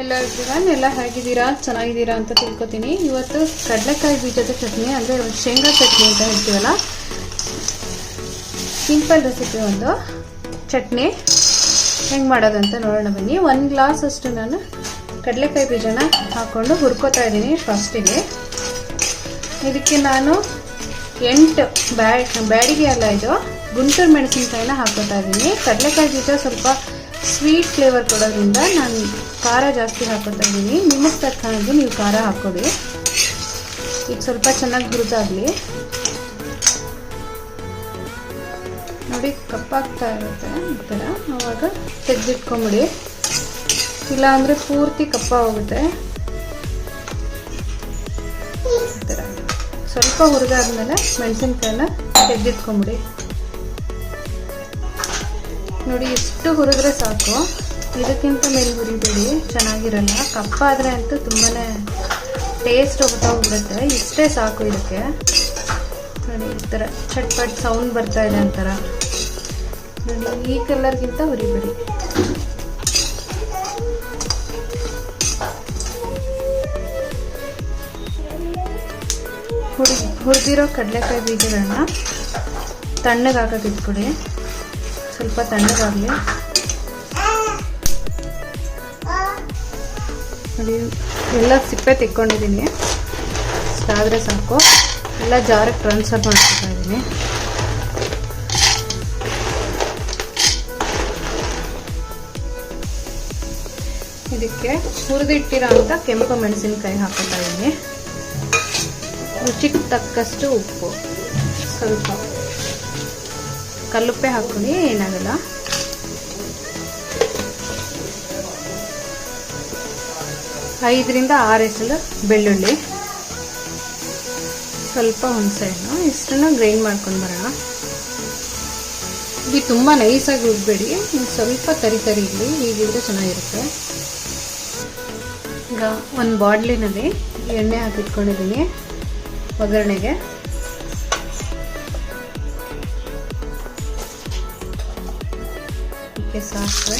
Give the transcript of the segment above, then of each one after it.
ಎಲ್ಲ ಎವ್ರಿವನ್ ಎಲ್ಲ ಹೇಗಿದ್ದೀರಾ? ಚೆನ್ನಾಗಿದ್ದೀರಾ ಅಂತ ತಿಳ್ಕೊತೀನಿ. ಇವತ್ತು ಕಡಲೆಕಾಯಿ ಬೀಜದ ಚಟ್ನಿ, ಅಂದರೆ ಶೇಂಗಾ ಚಟ್ನಿ ಅಂತ ಹೇಳ್ತೀವಲ್ಲ? ಸಿಂಪಲ್ ರೆಸಿಪಿ ಒಂದು. ಚಟ್ನಿ. ಹೆಂಗೆ ಮಾಡೋದಂತ ನೋಡೋಣ ಬನ್ನಿ. ಒಂದು ಗ್ಲಾಸ್ ಅಷ್ಟು ನಾನು ಕಡಲೆಕಾಯಿ ಬೀಜನ ಹಾಕ್ಕೊಂಡು ಹುರ್ಕೋತಾ ಇದ್ದೀನಿ ಫಸ್ಟಿಗೆ ಇದಕ್ಕೆ ನಾನು ಎಂಟು ಬ್ಯಾಡ್ ಬ್ಯಾಡಿಗೆ ಅಲ್ಲ ಇದು, ಗುಂಟೂರು ಮೆಣಸಿನ್ಕಾಯಿನ ಹಾಕೋತಾ ಇದ್ದೀನಿ. ಕಡಲೆಕಾಯಿ ಬೀಜ ಸ್ವಲ್ಪ ಸ್ವೀಟ್ ಫ್ಲೇವರ್ ಕೊಡೋದ್ರಿಂದ ನಾನು ಖಾರ ಜಾಸ್ತಿ ಹಾಕೋತಾ ಇದ್ದೀನಿ. ನಿಮಗೆ ತಕ್ಕಂಗೆ ನೀವು ಖಾರ ಹಾಕ್ಕೊಡಿ. ಈಗ ಸ್ವಲ್ಪ ಚೆನ್ನಾಗಿ ಹುರಿದಾಗಲಿ. ನೋಡಿ, ಕಪ್ಪಾಗ್ತಾ ಇರುತ್ತೆ ಈ ಥರ. ಆವಾಗ ತೆಗೆದಿಟ್ಕೊಂಬಿಡಿ. ಇಲ್ಲ ಅಂದರೆ ಪೂರ್ತಿ ಕಪ್ಪ ಹೋಗುತ್ತೆ. ಈ ಥರ. ಸ್ವಲ್ಪ ಹುರಿದಾದ್ಮೇಲೆ ಮೆಣಸಿನ್ಕಾಯನ್ನ ತೆಗೆದಿಟ್ಕೊಂಬಿಡಿ. ನೋಡಿ, ಎಷ್ಟು ಹುರಿದ್ರೆ ಸಾಕು. ಇದಕ್ಕಿಂತ ಮೇಲೆ ಹುರಿಬೇಡಿ. ಚೆನ್ನಾಗಿರಲ್ಲ. ಕಪ್ಪಾದರೆ ಅಂತೂ ತುಂಬಾ ಟೇಸ್ಟ್ ಹೊಟ್ಟೋಗ್ಬಿಡುತ್ತೆ ಇಷ್ಟೇ ಸಾಕು ಇದಕ್ಕೆ. ನೋಡಿ, ಈ ಥರ ಚಟ್ಪಟ್ ಸೌಂಡ್ ಬರ್ತಾ ಇದೆ ಅಂತಾರ. ನೋಡಿ, ಈ ಕಲರ್ಗಿಂತ ಹುರಿಬೇಡಿ. ಹುರಿ ಹುರಿದಿರೋ ಕಡಲೆಕಾಯಿ ಬೀಜಗಳನ್ನ ತಣ್ಣಗೆ ಹಾಕಕ್ಕೆ ಇಟ್ಕೊಡಿ ಸ್ವಲ್ಪ ತಣ್ಣಗಾಗಲಿ. ನೋಡಿ, ಎಲ್ಲ ಸಿಪ್ಪೆ ತಿಕ್ಕೊಂಡಿದ್ದೀನಿ. ಅಷ್ಟಾದರೆ ಸಾಕು. ಎಲ್ಲ ಜಾರಕ್ಕೆ ಟ್ರಾನ್ಸ್ಫರ್ ಮಾಡ್ಕೊತಾ ಇದ್ದೀನಿ. ಇದಕ್ಕೆ ಹುರಿದಿಟ್ಟಿರೋ ಅಂತ ಕೆಂಪು ಮೆಣಸಿನ್ಕಾಯಿ ಹಾಕೋತಾ ಇದ್ದೀನಿ. ರುಚಿಗೆ ತಕ್ಕಷ್ಟು ಉಪ್ಪು. ಸ್ವಲ್ಪ. ಕಲ್ಲುಪ್ಪೆ ಹಾಕೊಳ್ಳಿ ಏನಾಗಲ್ಲ. ಐದರಿಂದ ಆರು ಎಸಲು ಬೆಳ್ಳುಳ್ಳಿ. ಸ್ವಲ್ಪ ಹುಣಸೆಹಣ್ಣು ಇಷ್ಟನ್ನು ಗ್ರೈಂಡ್ ಮಾಡ್ಕೊಂಡು ಬರೋಣ. ಇದು ತುಂಬ ನೈಸಾಗಿ ರುಬ್ಬೇಡಿ ಸ್ವಲ್ಪ ತರಿ ತರಿ ಇರಲಿ, ಹೀಗಿದ್ರೆ ಚೆನ್ನಾಗಿರುತ್ತೆ. ಈಗ ಒಂದು ಬಾಡ್ಲಿನಲ್ಲಿ ಎಣ್ಣೆ ಹಾಕಿಟ್ಕೊಂಡಿದ್ದೀನಿ ಒಗ್ಗರಣೆಗೆ. ಹಾಕಲಿಕ್ಕೆ ಸಾಕು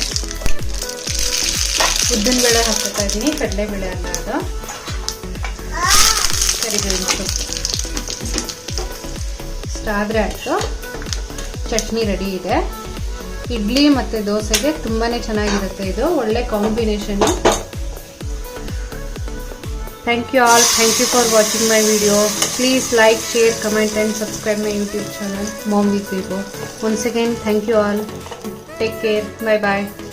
ಉದ್ದಿನ ಬೇಳೆ ಹಾಕ್ತಾ ಇದ್ದೀನಿ ಕಡಲೆ ಬೆಳೆ ಅನ್ನೋದ ಕರಿಬೇಕು ಸ್ಟ್ರಾಬ್ರಿ ಆಯಿತು. ಚಟ್ನಿ ರೆಡಿ ಇದೆ. ಇಡ್ಲಿ ಮತ್ತು ದೋಸೆಗೆ ತುಂಬಾ ಚೆನ್ನಾಗಿರುತ್ತೆ ಇದು. ಒಳ್ಳೆ combination. Thank you all thank you for watching my video please like share comment and subscribe my YouTube channel mom with ಇದು once again thank you all Take care. Bye bye.